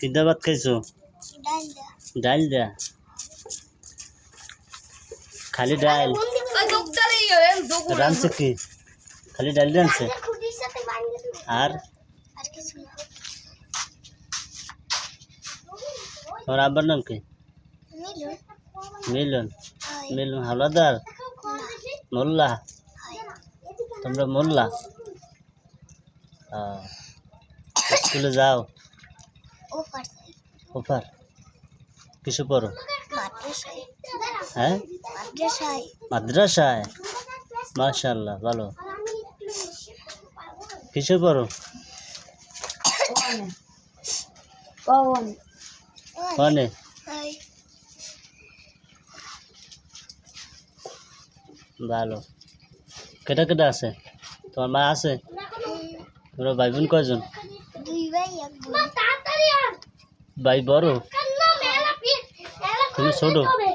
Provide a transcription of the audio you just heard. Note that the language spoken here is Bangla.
কিদা ভাত খাইছো? ডাল দা। খালি ডাল। রানছে কি? খালি ডাল রানছে আর? তোমার আব্বার নাম কি? মিলন। মিলন হাওলাদার মোল্লা। তোমরা মোল্লা? আহ, স্কুলে যাও। ওপার কিছু পড়ো? হ্যাঁ? মাদ্রাসায়। মাশাল্লাহ ভালো। কিছু পড়ো? হয় ভালো। কেটা কেটা আছে? তোমার মা আছে? তোমরা ভাই বোন কয়জন? Vai embora. Começou, Dom.